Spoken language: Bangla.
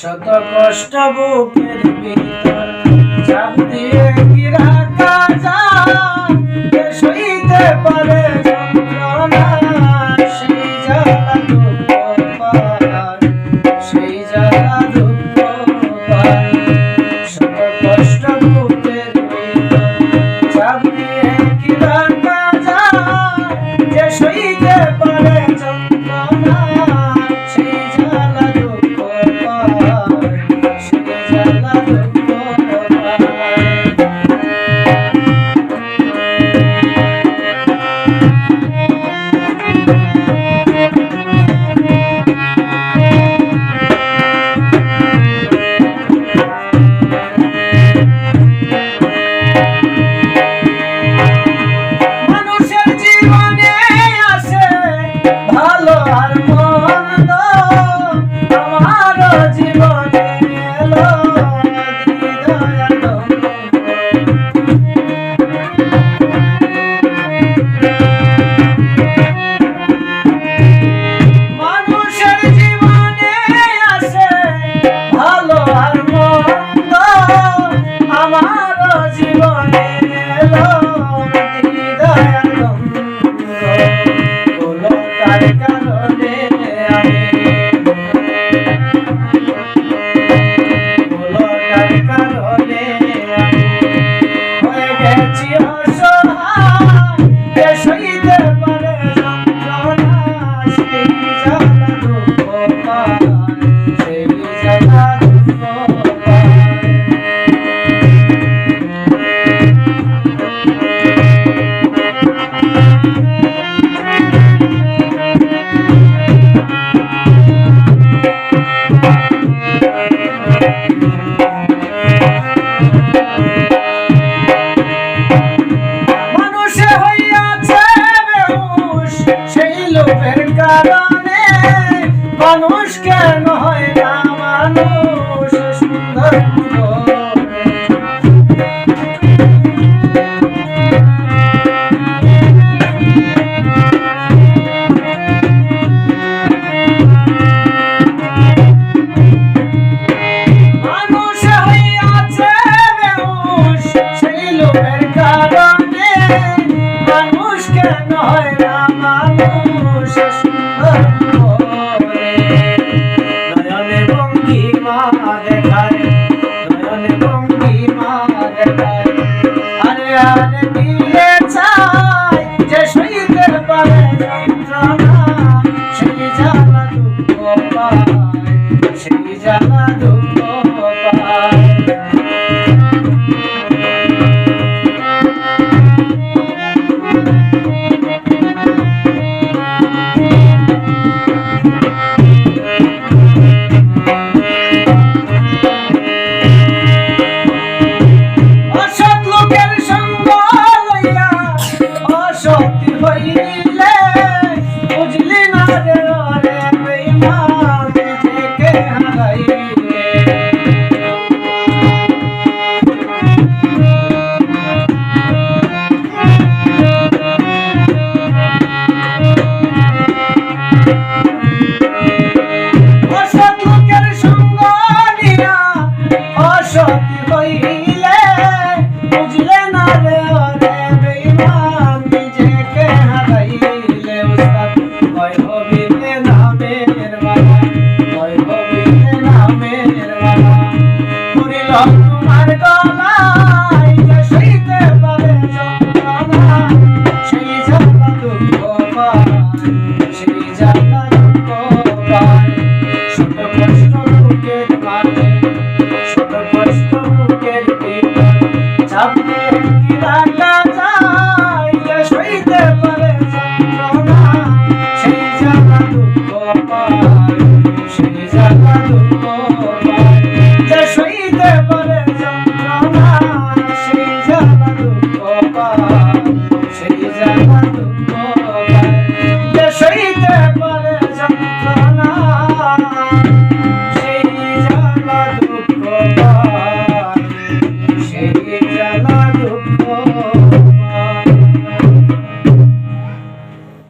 শত কষ্ট বুকের ভিতর। Almo মানুষ কেন হয় না মানুষ? সুন্দর সুখের সঙ্গ লইয়া অসতি হইলে বুঝলি না রে রে মা থেকে হারাইলে তোমার গলা